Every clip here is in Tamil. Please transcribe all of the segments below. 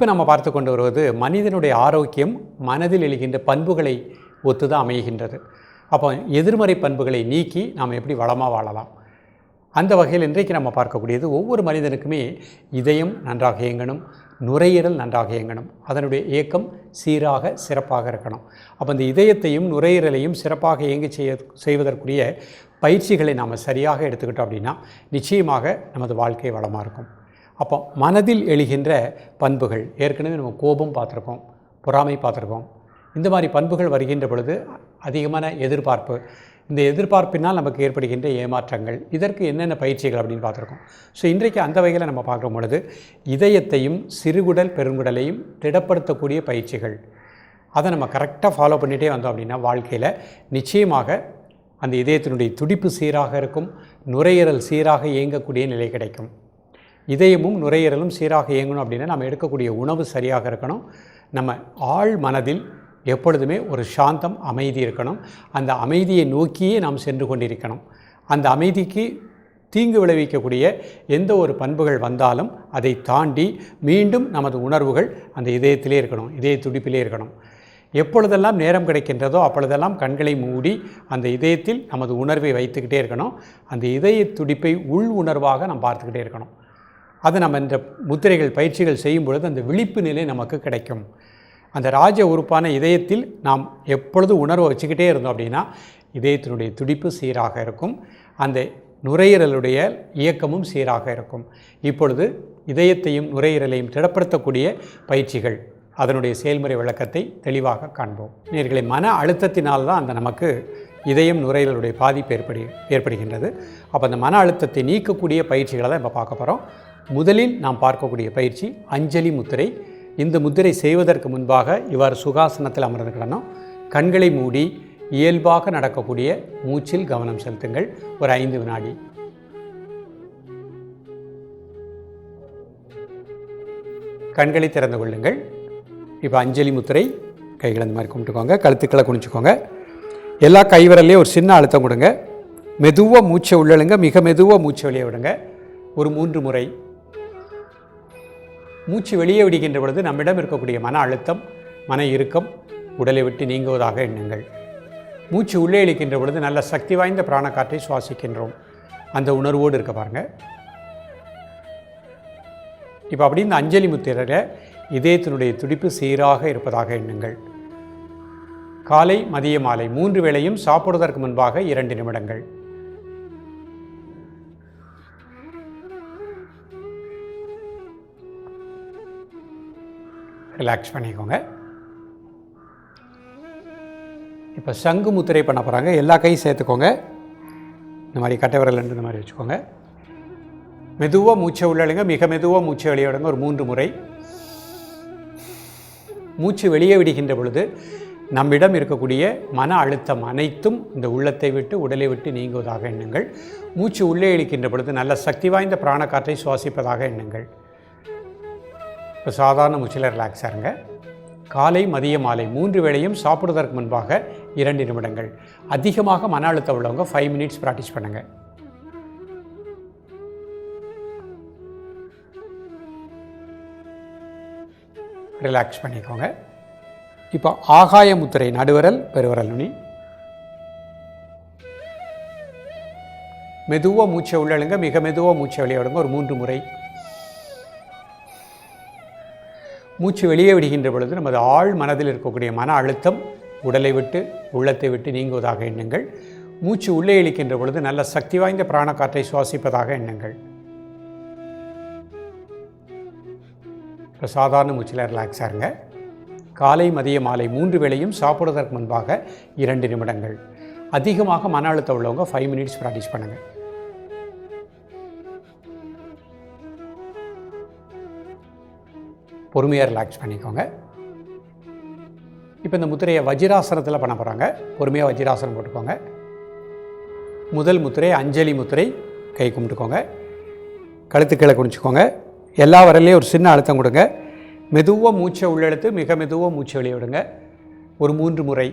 இப்போ நம்ம பார்த்து கொண்டு வருவது மனிதனுடைய ஆரோக்கியம் மனதில் எழுகின்ற பண்புகளை ஒத்துதான் அமைகின்றது. அப்போ எதிர்மறை பண்புகளை நீக்கி நாம் எப்படி வளமாக வாழலாம்? அந்த வகையில் இன்றைக்கு நம்ம பார்க்கக்கூடியது ஒவ்வொரு மனிதனுக்குமே இதயம் நன்றாக இயங்கணும் நுரையீரல் நன்றாக இயங்கணும். அதனுடைய இயக்கம் சீராக சிறப்பாக இருக்கணும். அப்போ இந்த இதயத்தையும் நுரையீரலையும் சிறப்பாக இயங்கி செய்ய செய்வதற்குரிய பயிற்சிகளை நாம் சரியாக எடுத்துக்கிட்டோம் அப்படின்னா நிச்சயமாக நமது வாழ்க்கை வளமாக இருக்கும். அப்போ மனதில் எழுகின்ற பண்புகள். ஏற்கனவே நம்ம கோபம் பார்த்துருக்கோம் பொறாமை பார்த்துருக்கோம். இந்த மாதிரி பண்புகள் வருகின்ற பொழுது அதிகமான எதிர்பார்ப்பு. இந்த எதிர்பார்ப்பினால் நமக்கு ஏற்படுகின்ற ஏமாற்றங்கள். இதற்கு என்னென்ன பயிற்சிகள் அப்படின்னு பார்த்துருக்கோம். ஸோ இன்றைக்கு அந்த வகையில் நம்ம பார்க்கும் பொழுது இதயத்தையும் சிறுகுடல் பெருங்குடலையும் திடப்படுத்தக்கூடிய பயிற்சிகள். அதை நம்ம கரெக்டாக ஃபாலோ பண்ணிகிட்டே வந்தோம் அப்படின்னா வாழ்க்கையில் நிச்சயமாக அந்த இதயத்தினுடைய துடிப்பு சீராக இருக்கும் நுரையீரல் சீராக இயங்கக்கூடிய நிலை கிடைக்கும். இதயமும் நுரையீரலும் சீராக இயங்கணும் அப்படின்னா நம்ம எடுக்கக்கூடிய உணவு சரியாக இருக்கணும். நம்ம ஆழ் மனதில் எப்பொழுதுமே ஒரு சாந்தம் அமைதி இருக்கணும். அந்த அமைதியை நோக்கியே நாம் சென்று கொண்டிருக்கணும். அந்த அமைதிக்கு தீங்கு விளைவிக்கக்கூடிய எந்த ஒரு பண்புகள் வந்தாலும் அதை தாண்டி மீண்டும் நமது உணர்வுகள் அந்த இதயத்திலே இருக்கணும் இதய துடிப்பிலே இருக்கணும். எப்பொழுதெல்லாம் நேரம் கிடைக்கின்றதோ அப்பொழுதெல்லாம் கண்களை மூடி அந்த இதயத்தில் நமது உணர்வை வைத்துக்கிட்டே இருக்கணும். அந்த இதய துடிப்பை உள் உணர்வாக நாம் பார்த்துக்கிட்டே இருக்கணும். அது நம்ம இந்த முத்திரைகள் பயிற்சிகள் செய்யும் பொழுது அந்த விழிப்பு நிலை நமக்கு கிடைக்கும். அந்த ராஜ உறுப்பான இதயத்தில் நாம் எப்பொழுது உணர்வை வச்சுக்கிட்டே இருந்தோம் அப்படின்னா இதயத்தினுடைய துடிப்பு சீராக இருக்கும். அந்த நுரையீரலுடைய இயக்கமும் சீராக இருக்கும். இப்பொழுது இதயத்தையும் நுரையீரலையும் திடப்படுத்தக்கூடிய பயிற்சிகள் அதனுடைய செயல்முறை விளக்கத்தை தெளிவாக காண்போம். நேர்களை மன அழுத்தத்தினால் தான் அந்த நமக்கு இதயம் நுரையீரலுடைய பாதிப்பு ஏற்படு ஏற்படுகின்றது. அப்போ அந்த மன அழுத்தத்தை நீக்கக்கூடிய பயிற்சிகளை தான் இப்போ பார்க்க போகிறோம் முதலில் நாம் பார்க்கக்கூடிய பயிற்சி அஞ்சலி முத்திரை. இந்த முத்திரை செய்வதற்கு முன்பாக இவ்வாறு சுகாசனத்தில் அமர்ந்துக்கிடணும் கண்களை மூடி இயல்பாக நடக்கக்கூடிய மூச்சில் கவனம் செலுத்துங்கள். ஒரு ஐந்து வினாடி. கண்களை திறந்து கொள்ளுங்கள். இப்போ அஞ்சலி முத்திரை கைகளை இந்த மாதிரி கும்பிட்டுக்கோங்க கழுத்துக்களை குனிச்சுக்கோங்க எல்லா கைவிரல்லையும் ஒரு சின்ன அழுத்தம் கொடுங்க. மெதுவாக மூச்சை உள்ளழுங்க மிக மெதுவாக மூச்சை வெளியே விடுங்க. ஒரு மூன்று முறை மூச்சு வெளியே விடுகின்ற பொழுது நம்மிடம் இருக்கக்கூடிய மன அழுத்தம் மன இறுக்கம் உடலை விட்டு நீங்குவதாக எண்ணுங்கள். மூச்சு உள்ளே இழுக்கின்ற பொழுது நல்ல சக்தி வாய்ந்த பிராணக்காற்றை சுவாசிக்கின்றோம். அந்த உணர்வோடு இருக்க பாருங்கள் இப்போ அப்படி இந்த அஞ்சலி முத்திரையில் இதயத்தினுடைய துடிப்பு சீராக இருப்பதாக எண்ணுங்கள். காலை மதிய மாலை மூன்று வேளையும் சாப்பிடுவதற்கு முன்பாக இரண்டு நிமிடங்கள். ரிலாக்ஸ் பண்ணிக்கோங்க. இப்போ சங்கு முத்திரை பண்ண போகிறாங்க எல்லா கையும் சேர்த்துக்கோங்க. இந்த மாதிரி கட்டை இந்த மாதிரி வச்சுக்கோங்க. மெதுவாக மூச்சை உள்ளழுங்க மிக மெதுவாக மூச்சை வெளியிடுங்க ஒரு மூன்று முறை. மூச்சு வெளியே விடுகின்ற பொழுது நம்மிடம் இருக்கக்கூடிய மன அழுத்தம் அனைத்தும் இந்த உள்ளத்தை விட்டு உடலை விட்டு நீங்குவதாக எண்ணுங்கள். மூச்சு உள்ளே இழுக்கின்ற பொழுது நல்ல சக்தி வாய்ந்த பிராணக்காற்றை சுவாசிப்பதாக எண்ணுங்கள். இப்போ சாதாரண மூச்சில் ரிலாக்ஸ் ஆகுங்க காலை மதிய மாலை மூன்று வேளையும் சாப்பிடுவதற்கு முன்பாக இரண்டு நிமிடங்கள். அதிகமாக மன அழுத்தம் உள்ளவங்க ஃபைவ் மினிட்ஸ் ப்ராக்டிஸ் பண்ணுங்கள் ரிலாக்ஸ் பண்ணிக்கோங்க. இப்போ ஆகாய முத்திரை நடுவரல் பெருவரல் நுனி. மெதுவாக மூச்சை உள்ளழுங்க மிக மெதுவாக மூச்சை விளையாடுங்க விடுங்க. ஒரு மூன்று முறை. மூச்சு வெளியே விடுகின்ற பொழுது நமது ஆழ் மனதில் இருக்கக்கூடிய மன அழுத்தம் உடலை விட்டு உள்ளத்தை விட்டு நீங்குவதாக எண்ணுங்கள். மூச்சு உள்ளே இழிக்கின்ற பொழுது நல்ல சக்தி வாய்ந்த பிராணக்காற்றை சுவாசிப்பதாக எண்ணுங்கள். இப்போ சாதாரண மூச்சில் ரிலாக்ஸாக இருங்க. காலை மதிய மாலை மூன்று வேளையும் சாப்பிடுவதற்கு முன்பாக இரண்டு நிமிடங்கள். அதிகமாக மன அழுத்தம் உள்ளவங்க ஃபைவ் மினிட்ஸ் ப்ராக்டிஸ் பண்ணுங்கள் பொறுமையாக ரிலாக்ஸ் பண்ணிக்கோங்க. இப்போ இந்த முத்திரையை வஜ்ராசனத்தில் பண்ண போகிறாங்க பொறுமையாக வஜ்ராசனம் போட்டுக்கோங்க. முதல் முத்திரை அஞ்சலி முத்திரை கை கும்பிட்டுக்கோங்க. கழுத்து கீழே குனிச்சுக்கோங்க எல்லா வரலையும் ஒரு சின்ன அழுத்தம் கொடுங்க. மெதுவாக மூச்சை உள்ளெழுத்து மிக மெதுவாக மூச்சை வெளியே விடுங்க. ஒரு மூன்று முறை.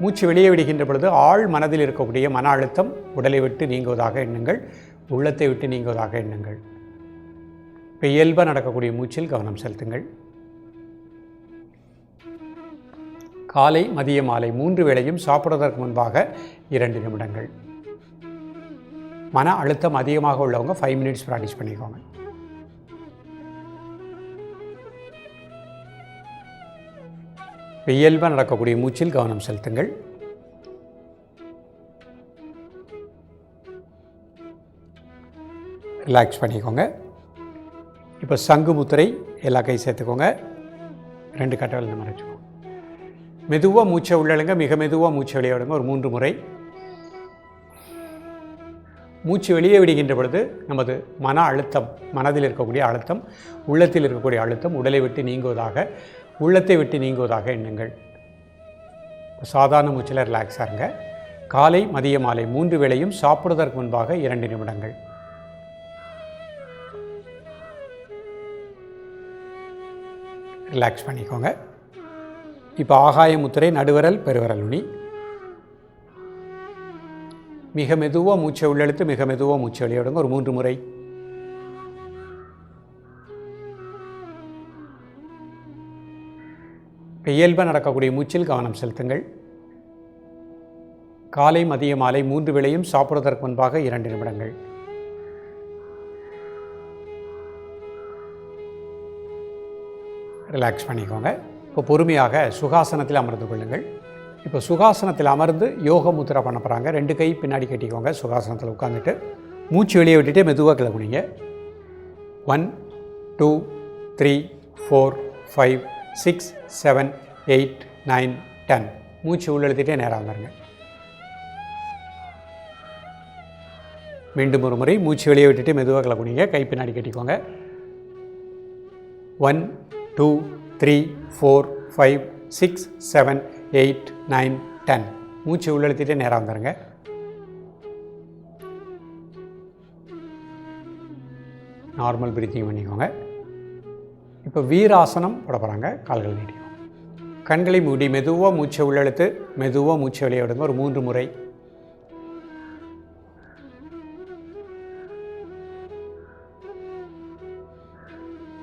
மூச்சு வெளியே விடுகின்ற பொழுது ஆழ் மனதில் இருக்கக்கூடிய மன அழுத்தம் உடலை விட்டு நீங்குவதாக எண்ணுங்கள். உள்ளத்தை விட்டு நீங்குவதாக எண்ணுங்கள். இப்போ இயல்பாக நடக்கக்கூடிய மூச்சில் கவனம் செலுத்துங்கள். காலை மதிய மாலை மூன்று வேளையும் சாப்பிடுவதற்கு முன்பாக இரண்டு நிமிடங்கள். மன அழுத்தம் அதிகமாக உள்ளவங்க ஃபைவ் மினிட்ஸ் ப்ராக்டிஸ் பண்ணிக்கோங்க. இயல்பாக நடக்கக்கூடிய மூச்சில் கவனம் செலுத்துங்கள். ரிலாக்ஸ் பண்ணிக்கோங்க. இப்போ சங்கு முத்திரை எல்லா கை சேர்த்துக்கோங்க. ரெண்டு கட்டவில் நம்ம வச்சுக்கோங்க மெதுவாக மூச்சை உள்ளழுங்க மிக மெதுவாக மூச்சை வெளியே விடுங்க. ஒரு மூன்று முறை. மூச்சு வெளியே விடுகின்ற பொழுது நமது மன அழுத்தம் மனதில் இருக்கக்கூடிய அழுத்தம் உள்ளத்தில் இருக்கக்கூடிய அழுத்தம் உடலை விட்டு நீங்குவதாக உள்ளத்தை விட்டு நீங்குவதாக எண்ணுங்கள். சாதாரண மூச்சில் ரிலாக்ஸாக இருங்க. காலை மதிய மாலை மூன்று வேளையும் சாப்பிடுவதற்கு முன்பாக இரண்டு நிமிடங்கள். ரிலாக்ஸ் பண்ணிக்கோங்க. இப்போ ஆகாய முத்திரை நடுவரல் பெருவரல் நுனி. மிக மெதுவாக மூச்சை உள்ளெழுத்து மிக மெதுவாக மூச்சை வெளியிடுங்க. ஒரு மூன்று முறை. இயல்பாக நடக்கக்கூடிய மூச்சில் கவனம் செலுத்துங்கள். காலை மதிய மாலை மூன்று வேளையும் சாப்பிடுவதற்கு முன்பாக இரண்டு நிமிடங்கள். ரிலாக்ஸ் பண்ணிக்கோங்க. இப்போ பொறுமையாக சுகாசனத்தில் அமர்ந்து கொள்ளுங்கள். இப்போ சுகாசனத்தில் அமர்ந்து யோக முத்திரை பண்ண போகிறாங்க ரெண்டு கை பின்னாடி கட்டிக்கோங்க. சுகாசனத்தில் உட்காந்துட்டு மூச்சு வெளியே விட்டுட்டு மெதுவாக கிளம்புனீங்க. One two three four five six seven eight nine ten மூச்சு உள்ளெழுத்திட்டே நேராக வந்துருங்க. மீண்டும் ஒரு முறை மூச்சு வெளியே விட்டுட்டு மெதுவாக கிளம்புனீங்க. கை பின்னாடி கட்டிக்கோங்க. One two three four five six seven eight nine ten. மூச்சு உள்ளழுத்திட்டே நேராக வந்துருங்க. நார்மல் பிரீத்திங் பண்ணிக்கோங்க. இப்போ வீராசனம் போட போகிறாங்க கால்கள் நீட்டிக்கும் கண்களை மூடி மெதுவாக மூச்சை உள்ளெழுத்து மெதுவாக மூச்சை வெளியே விடுங்க. ஒரு மூன்று முறை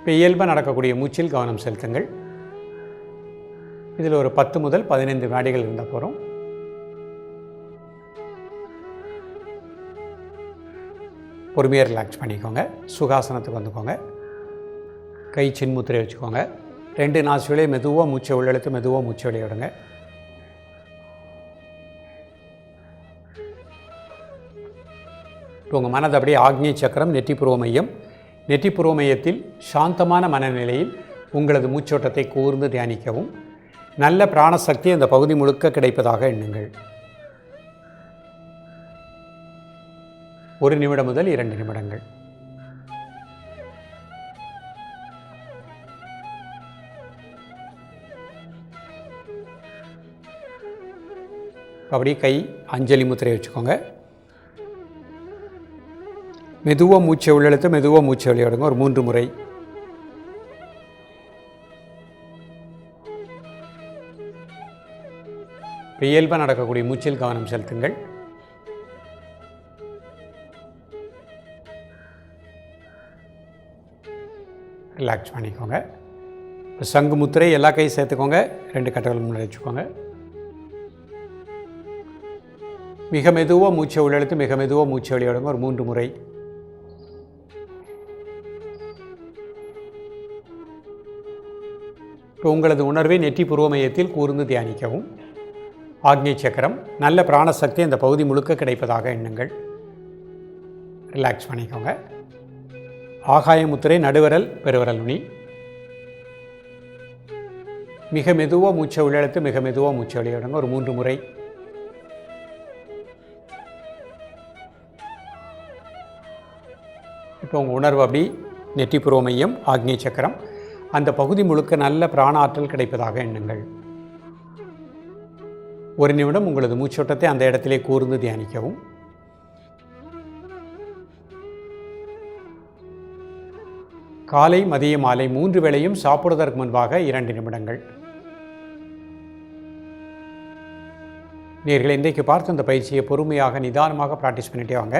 இப்போ இயல்பாக நடக்கக்கூடிய மூச்சில் கவனம் செலுத்துங்கள். இதில் ஒரு பத்து முதல் பதினைந்து வினாடிகள் இருந்தால் போகிறோம் பொறுமையாக ரிலாக்ஸ் பண்ணிக்கோங்க. சுகாசனத்துக்கு வந்துக்கோங்க. கை சின்முத்திரை வச்சுக்கோங்க. ரெண்டு நாசுகளே மெதுவாக மூச்சை உள்ளெழுத்து மெதுவாக மூச்சை வெளியே விடுங்க. இப்போ உங்கள் மனது அப்படியே ஆக்னிய சக்கரம் நெற்றிப்புருவ மையம். நெற்றிப்புருவ மையத்தில் சாந்தமான மனநிலையில் உங்களது மூச்சோட்டத்தை கூர்ந்து தியானிக்கவும். நல்ல பிராணசக்தி அந்த பகுதி முழுக்க கிடைப்பதாக எண்ணுங்கள். ஒரு நிமிடம் முதல் இரண்டு நிமிடங்கள். அப்படியே கை அஞ்சலி முத்திரை வச்சுக்கோங்க. மெதுவாக மூச்சை உள்ளெழுத்து மெதுவாக மூச்சை விளையாடுங்க. ஒரு மூன்று முறை. இயல்பாக நடக்கக்கூடிய மூச்சில் கவனம் செலுத்துங்கள். ரிலாக்ஸ் பண்ணிக்கோங்க. இப்போ சங்கு முத்திரை எல்லா கையும் சேர்த்துக்கோங்க. ரெண்டு கட்டங்கள் முன்னாடி வச்சுக்கோங்க. மிக மெதுவாக மூச்சை உள்ளெழுத்து மிக மெதுவாக மூச்சை வெளியிடுங்க. ஒரு மூன்று முறை. இப்போ உங்களது உணர்வை நெற்றி பூர்வ மையத்தில் கூர்ந்து தியானிக்கவும். ஆக்னி சக்கரம் நல்ல பிராணசக்தி அந்த பகுதி முழுக்க கிடைப்பதாக எண்ணுங்கள். ரிலாக்ஸ் பண்ணிக்கோங்க. ஆகாய முத்திரை நடுவரல் பெருவரல் நுனி. மிக மெதுவாக மூச்சை உள்ளெழுத்து மிக மெதுவாக மூச்சை வெளியிடுங்க ஒரு மூன்று முறை. இப்போ உங்கள் உணர்வு அப்படி நெற்றிப்புற மையம் ஆக்னிய சக்கரம் அந்த பகுதி முழுக்க நல்ல பிராணாற்றல் கிடைப்பதாக எண்ணுங்கள். ஒரு நிமிடம் உங்களது மூச்சோட்டத்தை அந்த இடத்திலே கூர்ந்து தியானிக்கவும். காலை மதிய மாலை மூன்று வேளையும் சாப்பிடுவதற்கு முன்பாக இரண்டு நிமிடங்கள். நேர்களை இன்றைக்கு பார்த்து இந்த பயிற்சியை பொறுமையாக நிதானமாக ப்ராக்டிஸ் பண்ணிட்டே வாங்க.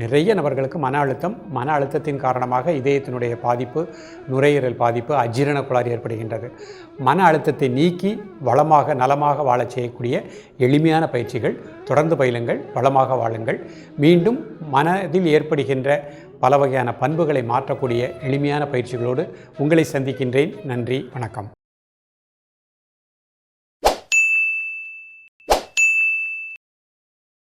நிறைய நபர்களுக்கு மன அழுத்தம் மன அழுத்தத்தின் காரணமாக இதயத்தினுடைய பாதிப்பு நுரையீரல் பாதிப்பு அஜீரண குளாறு ஏற்படுகின்றது. மன அழுத்தத்தை நீக்கி வளமாக நலமாக வாழச் செய்யக்கூடிய எளிமையான பயிற்சிகள் தொடர்ந்து பயிலுங்கள் வளமாக வாழுங்கள். மீண்டும் மனதில் ஏற்படுகின்ற பல வகையான பண்புகளை மாற்றக்கூடிய எளிமையான பயிற்சிகளோடு உங்களை சந்திக்கின்றேன். நன்றி வணக்கம்.